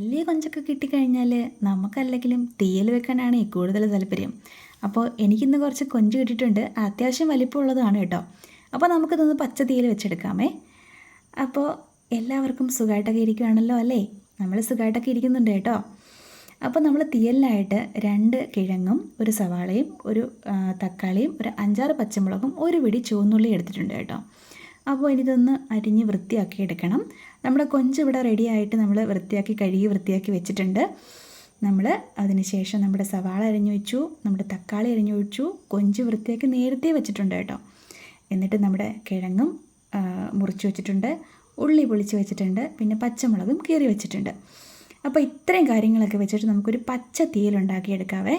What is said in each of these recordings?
വലിയ കൊഞ്ചൊക്കെ കിട്ടിക്കഴിഞ്ഞാൽ നമുക്കല്ലെങ്കിലും തീയൽ വെക്കാനാണ് കൂടുതൽ താല്പര്യം. അപ്പോൾ എനിക്കിന്ന് കുറച്ച് കൊഞ്ച് കിട്ടിയിട്ടുണ്ട്. അത്യാവശ്യം വലിപ്പമുള്ളതാണ് കേട്ടോ. അപ്പോൾ നമുക്കിതൊന്ന് പച്ച തീയൽ വെച്ചെടുക്കാമേ. അപ്പോൾ എല്ലാവർക്കും സുഖമായിട്ടൊക്കെ ഇരിക്കുകയാണല്ലോ അല്ലേ? നമ്മൾ സുഖമായിട്ടൊക്കെ ഇരിക്കുന്നുണ്ട് കേട്ടോ. അപ്പോൾ നമ്മൾ തീയലിനായിട്ട് രണ്ട് കിഴങ്ങും ഒരു സവാളയും ഒരു തക്കാളിയും ഒരു അഞ്ചാറ് പച്ചമുളകും ഒരു പിടി ചുവന്നുള്ളി എടുത്തിട്ടുണ്ട് കേട്ടോ. അപ്പോൾ ഇനിതൊന്ന് അരിഞ്ഞ് വൃത്തിയാക്കി എടുക്കണം. നമ്മുടെ കൊഞ്ച് ഇവിടെ റെഡി ആയിട്ട് നമ്മൾ വൃത്തിയാക്കി കഴുകി വൃത്തിയാക്കി വെച്ചിട്ടുണ്ട്. നമ്മൾ അതിന് ശേഷം നമ്മുടെ സവാള അരിഞ്ഞു വെച്ചു നമ്മുടെ തക്കാളി അരിഞ്ഞു വെച്ചു കൊഞ്ച് വൃത്തിയാക്കി നേരത്തെ വെച്ചിട്ടുണ്ട് കേട്ടോ. എന്നിട്ട് നമ്മുടെ കിഴങ്ങും മുറിച്ച് വെച്ചിട്ടുണ്ട് ഉള്ളി പൊളിച്ച് വെച്ചിട്ടുണ്ട് പിന്നെ പച്ചമുളകും കീറി വെച്ചിട്ടുണ്ട്. അപ്പോൾ ഇത്രയും കാര്യങ്ങളൊക്കെ വെച്ചിട്ട് നമുക്കൊരു പച്ച തീയലുണ്ടാക്കിയെടുക്കാവേ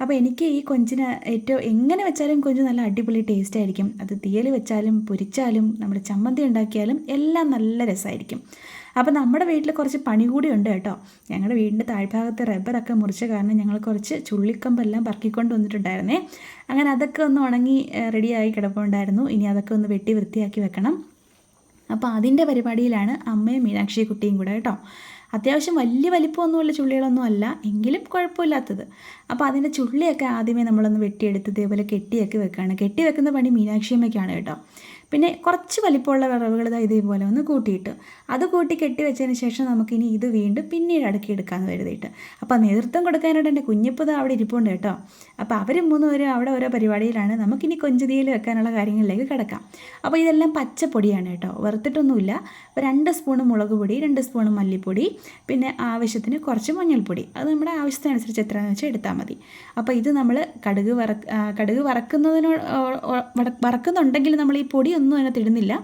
അപ്പോൾ എനിക്ക് ഈ കൊഞ്ചിന് ഏറ്റവും എങ്ങനെ വെച്ചാലും കൊഞ്ച് നല്ല അടിപൊളി ടേസ്റ്റ് ആയിരിക്കും. അത് തീയൽ വെച്ചാലും പൊരിച്ചാലും നമ്മൾ ചമ്മന്തി ഉണ്ടാക്കിയാലും എല്ലാം നല്ല രസമായിരിക്കും അപ്പോൾ നമ്മുടെ വീട്ടിൽ കുറച്ച് പണി കൂടി ഉണ്ട് കേട്ടോ. ഞങ്ങളുടെ വീടിന്റെ താഴ്ഭാഗത്തെ റബ്ബറൊക്കെ മുറിച്ച കാരണം ഞങ്ങൾ കുറച്ച് ചുള്ളിക്കമ്പെല്ലാം പറക്കിക്കൊണ്ട് വന്നിട്ടുണ്ടായിരുന്നേ. അങ്ങനെ അതൊക്കെ ഒന്ന് ഉണങ്ങി റെഡിയായി കിടപ്പുണ്ടായിരുന്നു. ഇനി അതൊക്കെ ഒന്ന് വെട്ടി വൃത്തിയാക്കി വെക്കണം. അപ്പോൾ അതിന്റെ പരിപാടിയിലാണ് അമ്മയും മീനാക്ഷി കുട്ടിയും കൂടെ കേട്ടോ. അത്യാവശ്യം വലിയ വലിപ്പമൊന്നുമുള്ള ചുള്ളികളൊന്നും അല്ല എങ്കിലും കുഴപ്പമില്ലാത്തത്. അപ്പോൾ അതിന്റെ ചുള്ളിയൊക്കെ ആദ്യമേ നമ്മളൊന്ന് വെട്ടിയെടുത്ത് ഇതേപോലെ കെട്ടിയൊക്കെ വെക്കുകയാണ് കെട്ടി വെക്കുന്ന പണി മീനാക്ഷിയമ്മയ്ക്കാണ് കേട്ടോ. പിന്നെ കുറച്ച് വലിപ്പമുള്ള വിറവുകൾ ഇതാ ഇതേപോലെ ഒന്ന് കൂട്ടിയിട്ട്. അത് കൂട്ടി കെട്ടി വെച്ചതിന് ശേഷം നമുക്കിനി ഇത് വീണ്ടും പിന്നീട് അടുക്കിയെടുക്കാമെന്ന് കരുതിയിട്ട്. അപ്പോൾ നേതൃത്വം കൊടുക്കാനായിട്ട് എന്റെ കുഞ്ഞിപ്പത് അവിടെ ഇരിപ്പുണ്ട് കേട്ടോ. അപ്പോൾ അവർ മൂന്ന് പേരും അവിടെ ഓരോ പരിപാടിയിലാണ്. നമുക്കിനി കൊഞ്ചുതിയിൽ വെക്കാനുള്ള കാര്യങ്ങളിലേക്ക് കിടക്കാം. അപ്പോൾ ഇതെല്ലാം പച്ചപ്പൊടിയാണ് കേട്ടോ. വറുത്തിട്ടൊന്നുമില്ല. രണ്ട് സ്പൂണ് മുളക് പൊടി രണ്ട് സ്പൂണ് മല്ലിപ്പൊടി പിന്നെ ആവശ്യത്തിന് കുറച്ച് മഞ്ഞൾപ്പൊടി. അത് നമ്മുടെ ആവശ്യത്തിനനുസരിച്ച് എത്രയാണെന്ന് വെച്ചാൽ എടുത്താൽ മതി. അപ്പോൾ ഇത് നമ്മൾ കടുക് വറ കടുക് വട- വറക്കുന്നുണ്ടെങ്കിൽ നമ്മൾ ഈ പൊടി ഒന്നും അതിനകത്ത് ഇടുന്നില്ല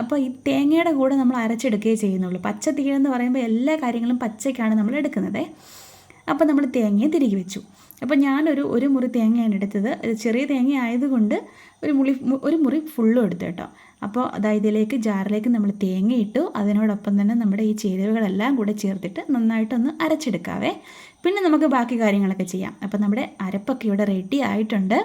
അപ്പോൾ ഈ തേങ്ങയുടെ കൂടെ നമ്മൾ അരച്ചെടുക്കുകയേ ചെയ്യുന്നുള്ളൂ. പച്ച തീയെന്ന് പറയുമ്പോൾ എല്ലാ കാര്യങ്ങളും പച്ചയ്ക്കാണ് നമ്മൾ എടുക്കുന്നത്. അപ്പോൾ നമ്മൾ തേങ്ങയെ തിരികെ വെച്ചു. അപ്പോൾ ഞാനൊരു ഒരു മുറി തേങ്ങയാണ് എടുത്തത്. ചെറിയ തേങ്ങ ആയതുകൊണ്ട് ഒരു മുറി ഒരു മുറി ഫുള്ളും എടുത്തു കേട്ടോ. അപ്പോൾ അതായത് ഇതിലേക്ക് ജാറിലേക്ക് നമ്മൾ തേങ്ങ ഇട്ടു. അതിനോടൊപ്പം തന്നെ നമ്മുടെ ഈ ചേരുവകളെല്ലാം കൂടെ ചേർത്തിട്ട് നന്നായിട്ടൊന്ന് അരച്ചെടുക്കാവേ. പിന്നെ നമുക്ക് ബാക്കി കാര്യങ്ങളൊക്കെ ചെയ്യാം. അപ്പോൾ നമ്മുടെ അരപ്പൊക്കെ ഇവിടെ റെഡി ആയിട്ടുണ്ട്.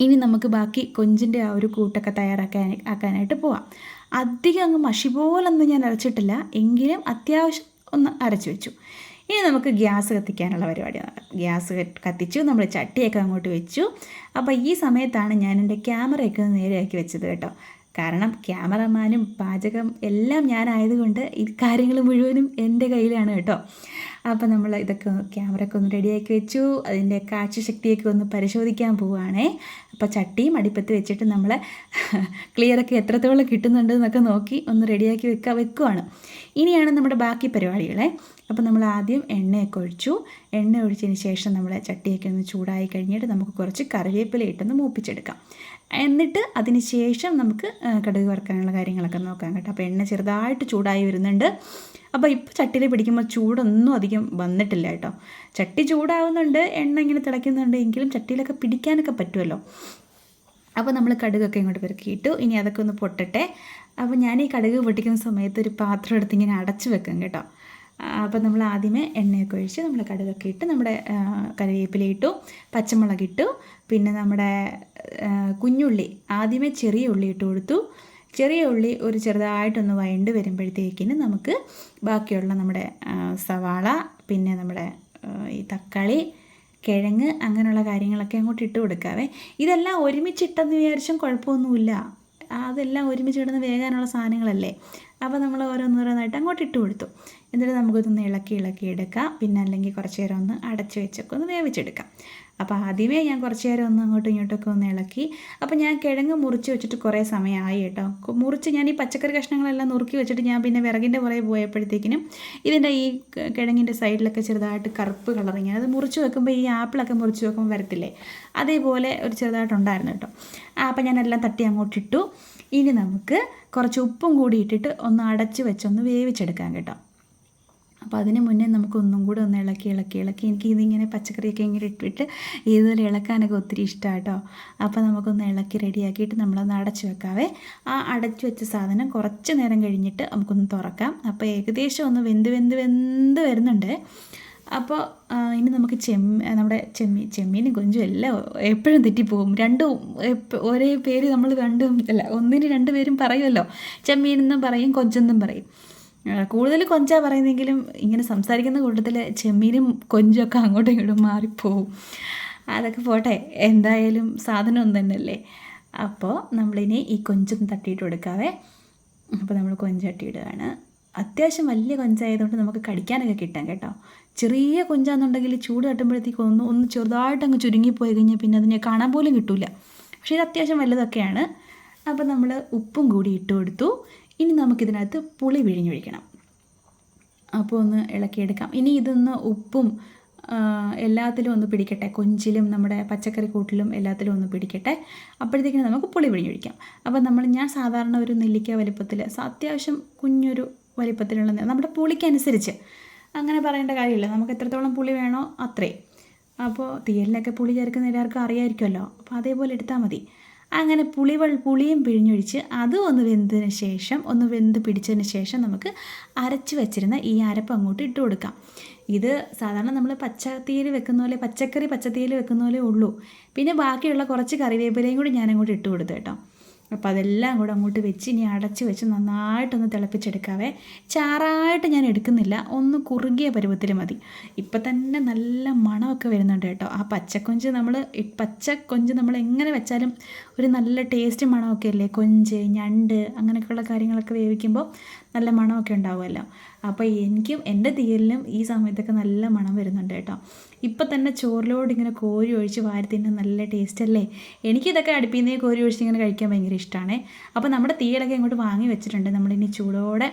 ഇനി നമുക്ക് ബാക്കി കൊഞ്ചിന്റെ ആ ഒരു കൂട്ടൊക്കെ തയ്യാറാക്കാൻ ആക്കാനായിട്ട് പോവാം. അധികം അങ്ങ് മഷി പോലൊന്നും ഞാൻ അരച്ചിട്ടില്ല. എങ്കിലും അത്യാവശ്യം ഒന്ന് അരച്ചു വെച്ചു. ഇനി നമുക്ക് ഗ്യാസ് കത്തിക്കാനുള്ള പരിപാടി ഗ്യാസ് കത്ത് കത്തിച്ചു നമ്മൾ ചട്ടിയൊക്കെ അങ്ങോട്ട് വെച്ചു. അപ്പോൾ ഈ സമയത്താണ് ഞാൻ എന്റെ ക്യാമറയൊക്കെ നേരെയാക്കി വെച്ചത് കേട്ടോ. കാരണം ക്യാമറമാനും പാചകം എല്ലാം ഞാനായതുകൊണ്ട് ഈ കാര്യങ്ങൾ മുഴുവനും എന്റെ കയ്യിലാണ് കേട്ടോ. അപ്പോൾ നമ്മൾ ഇതൊക്കെ ക്യാമറ ക്യാമറയൊക്കെ ഒന്ന് റെഡിയാക്കി വെച്ചു. അതിന്റെ കാഴ്ചശക്തിയൊക്കെ ഒന്ന് പരിശോധിക്കാൻ പോവുകയാണേ. അപ്പോൾ ചട്ടിയും അടിപ്പത്ത് വെച്ചിട്ട് നമ്മൾ ക്ലിയറൊക്കെ എത്രത്തോളം കിട്ടുന്നുണ്ട് എന്നൊക്കെ നോക്കി ഒന്ന് റെഡിയാക്കി വെക്കുക വെക്കുവാണ്. ഇനിയാണ് നമ്മുടെ ബാക്കി പരിപാടികളെ. അപ്പോൾ നമ്മൾ ആദ്യം എണ്ണയൊക്കെ ഒഴിച്ചു. എണ്ണ ഒഴിച്ചതിന് ശേഷം നമ്മൾ ചട്ടിയൊക്കെ ഒന്ന് ചൂടായി കഴിഞ്ഞിട്ട് നമുക്ക് കുറച്ച് കറിവേപ്പില ഇട്ടൊന്ന് മൂപ്പിച്ചെടുക്കാം. എന്നിട്ട് അതിന് ശേഷം നമുക്ക് കടുക് വറുക്കാനുള്ള കാര്യങ്ങളൊക്കെ നോക്കാം കേട്ടോ. അപ്പോൾ എണ്ണ ചെറുതായിട്ട് ചൂടായി വരുന്നുണ്ട്. അപ്പോൾ ഇപ്പോൾ ചട്ടിയിൽ പിടിക്കുമ്പോൾ ചൂടൊന്നും അധികം വന്നിട്ടില്ല കേട്ടോ. ചട്ടി ചൂടാവുന്നുണ്ട് എണ്ണ ഇങ്ങനെ തിളയ്ക്കുന്നുണ്ട് എങ്കിലും ചട്ടിയിലൊക്കെ പിടിക്കാനൊക്കെ പറ്റുമല്ലോ. അപ്പോൾ നമ്മൾ കടുകൊക്കെ ഇങ്ങോട്ട് പെറുക്കിയിട്ടു. ഇനി അതൊക്കെ ഒന്ന് പൊട്ടട്ടെ. അപ്പോൾ ഞാൻ ഈ കടുക് പൊട്ടിക്കുന്ന സമയത്ത് ഒരു പാത്രം എടുത്ത് ഇങ്ങനെ അടച്ചു വെക്കും കേട്ടോ. അപ്പോൾ നമ്മൾ ആദ്യമേ എണ്ണയൊക്കെ ഒഴിച്ച് നമ്മൾ കടുകൊക്കെ ഇട്ട് നമ്മുടെ കറിവേപ്പില ഇട്ടു പച്ചമുളക് ഇട്ടു പിന്നെ നമ്മുടെ കുഞ്ഞുള്ളി ആദ്യമേ ചെറിയ ഉള്ളി ഇട്ട് കൊടുത്തു. ചെറിയ ഉള്ളി ഒരു ചെറുതായിട്ടൊന്ന് വഴണ്ട് വരുമ്പോഴത്തേക്കിന് നമുക്ക് ബാക്കിയുള്ള നമ്മുടെ സവാള പിന്നെ നമ്മുടെ ഈ തക്കാളി കിഴങ്ങ് അങ്ങനെയുള്ള കാര്യങ്ങളൊക്കെ അങ്ങോട്ട് ഇട്ട് കൊടുക്കാവേ. ഇതെല്ലാം ഒരുമിച്ചിട്ടെന്ന് വിചാരിച്ചും കുഴപ്പമൊന്നുമില്ല. അതെല്ലാം ഒരുമിച്ച് ഇടുന്ന വേഗാനുള്ള സാധനങ്ങളല്ലേ. അപ്പോൾ നമ്മൾ ഓരോന്നോരോന്നായിട്ട് അങ്ങോട്ട് ഇട്ട് കൊടുത്തു. എന്നിട്ട് നമുക്കിതൊന്ന് ഇളക്കി ഇളക്കി എടുക്കാം. പിന്നെ അല്ലെങ്കിൽ കുറച്ച് നേരം ഒന്ന് അടച്ച് വെച്ചൊക്കെ ഒന്ന് വേവിച്ചെടുക്കാം. അപ്പോൾ ആദ്യമേ ഞാൻ കുറച്ച് നേരം ഒന്ന് അങ്ങോട്ടും ഇങ്ങോട്ടൊക്കെ ഒന്ന് ഇളക്കി. അപ്പോൾ ഞാൻ കിഴങ്ങ് മുറിച്ച് വെച്ചിട്ട് കുറേ സമയമായി കേട്ടോ. മുറിച്ച് ഞാൻ ഈ പച്ചക്കറി കഷ്ണങ്ങളെല്ലാം നുറുക്കി വെച്ചിട്ട് ഞാൻ പിന്നെ വിറകിന്റെ പുറകെ പോയപ്പോഴത്തേക്കിനും ഇതിന്റെ ഈ കിഴങ്ങിന്റെ സൈഡിലൊക്കെ ചെറുതായിട്ട് കറുപ്പ് കളറിങ് അത് മുറിച്ച് വെക്കുമ്പോൾ ഈ ആപ്പിളൊക്കെ മുറിച്ച് വെക്കുമ്പോൾ വരത്തില്ലേ? അതേപോലെ ഒരു ചെറുതായിട്ടുണ്ടായിരുന്നു കേട്ടോ. അപ്പോൾ ഞാനെല്ലാം തട്ടി അങ്ങോട്ടിട്ടു. ഇനി നമുക്ക് കുറച്ച് ഉപ്പും കൂടി ഇട്ടിട്ട് ഒന്ന് അടച്ച് വെച്ചൊന്ന് വേവിച്ചെടുക്കാം കേട്ടോ. അപ്പോൾ അതിന് മുന്നേ നമുക്ക് ഒന്നും കൂടെ ഒന്ന് ഇളക്കി ഇളക്കി ഇളക്കി. എനിക്ക് ഇതിങ്ങനെ പച്ചക്കറിയൊക്കെ ഇങ്ങനെ ഇട്ടിട്ട് ഇതുപോലെ ഇളക്കാനൊക്കെ ഒത്തിരി ഇഷ്ടമാണ് കേട്ടോ അപ്പോൾ നമുക്കൊന്ന് ഇളക്കി റെഡിയാക്കിയിട്ട് നമ്മളൊന്ന് അടച്ചു വെക്കാവേ. ആ അടച്ചു വെച്ച സാധനം കുറച്ച് നേരം കഴിഞ്ഞിട്ട് നമുക്കൊന്ന് തുറക്കാം. അപ്പോൾ ഏകദേശം ഒന്ന് വെന്ത് വെന്ത് വെന്ത് വരുന്നുണ്ട്. അപ്പോൾ ഇനി നമുക്ക് ചെമ്മ നമ്മുടെ ചെമ്മീൻ ചെമ്മീനും കൊഞ്ചും എല്ലാം എപ്പോഴും തെറ്റിപ്പോകും. രണ്ടും ഒരേ പേര് നമ്മൾ രണ്ടും അല്ല ഒന്നിന് രണ്ട് പേരും പറയുമല്ലോ. ചെമ്മീൻ എന്നും പറയും കൊഞ്ചെന്നും പറയും. കൂടുതൽ കൊഞ്ചാ പറയുന്നെങ്കിലും ഇങ്ങനെ സംസാരിക്കുന്ന കൂട്ടത്തിൽ ചെമ്മീനും കൊഞ്ചൊക്കെ അങ്ങോട്ടും ഇങ്ങോട്ടും മാറിപ്പോവും. അതൊക്കെ പോട്ടെ എന്തായാലും സാധനം ഒന്നും തന്നെയല്ലേ? അപ്പോൾ നമ്മളിനി ഈ കൊഞ്ചൊന്ന് തട്ടിയിട്ട് കൊടുക്കാവേ. അപ്പോൾ നമ്മൾ കൊഞ്ച് തട്ടിയിടുകയാണ്. അത്യാവശ്യം വലിയ കൊഞ്ചായതുകൊണ്ട് നമുക്ക് കടിക്കാനൊക്കെ കിട്ടാം കേട്ടോ. ചെറിയ കൊഞ്ചാന്നുണ്ടെങ്കിൽ ചൂട് തട്ടുമ്പോഴത്തേക്ക് ഒന്ന് ഒന്ന് ചെറുതായിട്ട് അങ്ങ് ചുരുങ്ങിപ്പോയി കഴിഞ്ഞാൽ പിന്നെ അതിനെ കാണാൻ പോലും കിട്ടില്ല പക്ഷേ ഇത് അത്യാവശ്യം വലുതൊക്കെയാണ്. അപ്പോൾ നമ്മൾ ഉപ്പും കൂടി ഇട്ട് കൊടുത്തു. ഇനി നമുക്കിതിനകത്ത് പുളി വിഴിഞ്ഞൊഴിക്കണം. അപ്പോൾ ഒന്ന് ഇളക്കിയെടുക്കാം. ഇനി ഇതൊന്ന് ഉപ്പും എല്ലാത്തിലും ഒന്ന് പിടിക്കട്ടെ. കൊഞ്ചിലും നമ്മുടെ പച്ചക്കറി കൂട്ടിലും എല്ലാത്തിലും ഒന്ന് പിടിക്കട്ടെ. അപ്പോഴത്തേക്കിനും നമുക്ക് പുളി വിഴിഞ്ഞൊഴിക്കാം. അപ്പോൾ നമ്മൾ ഞാൻ സാധാരണ ഒരു നെല്ലിക്ക വലിപ്പത്തിൽ അത്യാവശ്യം കുഞ്ഞൊരു വലിപ്പത്തിലുള്ള നമ്മുടെ പുളിക്കനുസരിച്ച്. അങ്ങനെ പറയേണ്ട കാര്യമില്ല. നമുക്ക് എത്രത്തോളം പുളി വേണോ അത്രേ അപ്പോൾ തീയലിനൊക്കെ പുളി ചേർക്കുന്ന എല്ലാവർക്കും അറിയാമായിരിക്കുമല്ലോ അപ്പോൾ അതേപോലെ എടുത്താൽ മതി. അങ്ങനെ പുളിവൾ പുളിയും പിഴിഞ്ഞൊഴിച്ച് അതും ഒന്ന് വെന്തതിന് ശേഷം ഒന്ന് വെന്ത് പിടിച്ചതിന് ശേഷം നമുക്ക് അരച്ച് വെച്ചിരുന്ന ഈ അരപ്പ് അങ്ങോട്ട് ഇട്ട് കൊടുക്കാം. ഇത് സാധാരണ നമ്മൾ പച്ചത്തീയിൽ വെക്കുന്ന പോലെ പച്ചക്കറി പച്ചത്തീയിൽ വെക്കുന്ന പോലെ ഉള്ളൂ. പിന്നെ ബാക്കിയുള്ള കുറച്ച് കറിവേപ്പിലയും കൂടി ഞാൻ അങ്ങോട്ട് ഇട്ട് കൊടുത്തു കേട്ടോ. അപ്പോൾ അതെല്ലാം കൂടെ അങ്ങോട്ട് വെച്ച് ഇനി അടച്ച് വെച്ച് നന്നായിട്ടൊന്ന് തിളപ്പിച്ചെടുക്കാവേ. ചാറായിട്ട് ഞാൻ എടുക്കുന്നില്ല. ഒന്ന് കുറുകിയ പരുവത്തിൽ മതി. ഇപ്പം തന്നെ നല്ല മണമൊക്കെ വരുന്നുണ്ട് കേട്ടോ. ആ പച്ചക്കൊഞ്ച് നമ്മൾ പച്ചക്കൊഞ്ച് നമ്മൾ എങ്ങനെ വെച്ചാലും ഒരു നല്ല ടേസ്റ്റ് മണമൊക്കെ അല്ലേ? കൊഞ്ച് ഞണ്ട് അങ്ങനെയൊക്കെയുള്ള കാര്യങ്ങളൊക്കെ വേവിക്കുമ്പോൾ നല്ല മണമൊക്കെ ഉണ്ടാവുമല്ലോ. അപ്പോൾ എനിക്കും എന്റെ തീയലിനും ഈ സമയത്തൊക്കെ നല്ല മണം വരുന്നുണ്ട് കേട്ടോ. ഇപ്പം തന്നെ ചോറിലോട് ഇങ്ങനെ കോരി ഒഴിച്ച് വാരി തിന്നാൻ നല്ല ടേസ്റ്റ് അല്ലേ? എനിക്കിതൊക്കെ അടുപ്പിൽ കോരി ഒഴിച്ച് ഇങ്ങനെ കഴിക്കാൻ ഭയങ്കര ഇഷ്ടമാണ് അപ്പോൾ നമ്മുടെ തീയലൊക്കെ ഇങ്ങോട്ട് വാങ്ങി വെച്ചിട്ടുണ്ട്. നമ്മളിനി ചൂടോടെ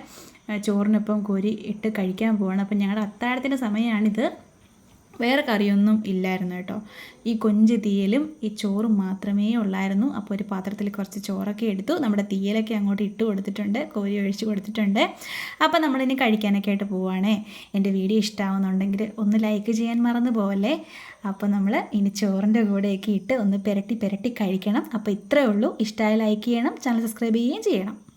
ചോറിനൊപ്പം കോരി ഇട്ട് കഴിക്കാൻ പോവാണ്. അപ്പം ഞങ്ങളുടെ അത്താഴത്തിന്റെ സമയമാണിത് വേറെ കറിയൊന്നും ഇല്ലായിരുന്നു കേട്ടോ. ഈ കൊഞ്ച് തീയലും ഈ ചോറും മാത്രമേ ഉള്ളായിരുന്നു. അപ്പോൾ ഒരു പാത്രത്തിൽ കുറച്ച് ചോറൊക്കെ എടുത്തു. നമ്മുടെ തീയലൊക്കെ അങ്ങോട്ട് ഇട്ട് കൊടുത്തിട്ടുണ്ട്. കോരി ഒഴിച്ച് കൊടുത്തിട്ടുണ്ട്. അപ്പോൾ നമ്മളിനി കഴിക്കാനൊക്കെ ആയിട്ട് പോവുകയാണേ എന്റെ വീഡിയോ ഇഷ്ടമാവുന്നുണ്ടെങ്കിൽ ഒന്ന് ലൈക്ക് ചെയ്യാൻ മറന്നു പോവല്ലേ? അപ്പോൾ നമ്മൾ ഇനി ചോറിന്റെ കൂടെയൊക്കെ ഇട്ട് ഒന്ന് പുരട്ടി പുരട്ടി കഴിക്കണം. അപ്പോൾ ഇത്രയേ ഉള്ളൂ. ഇഷ്ടമായ ലൈക്ക് ചെയ്യണം. ചാനൽ സബ്സ്ക്രൈബ് ചെയ്യുകയും ചെയ്യണം.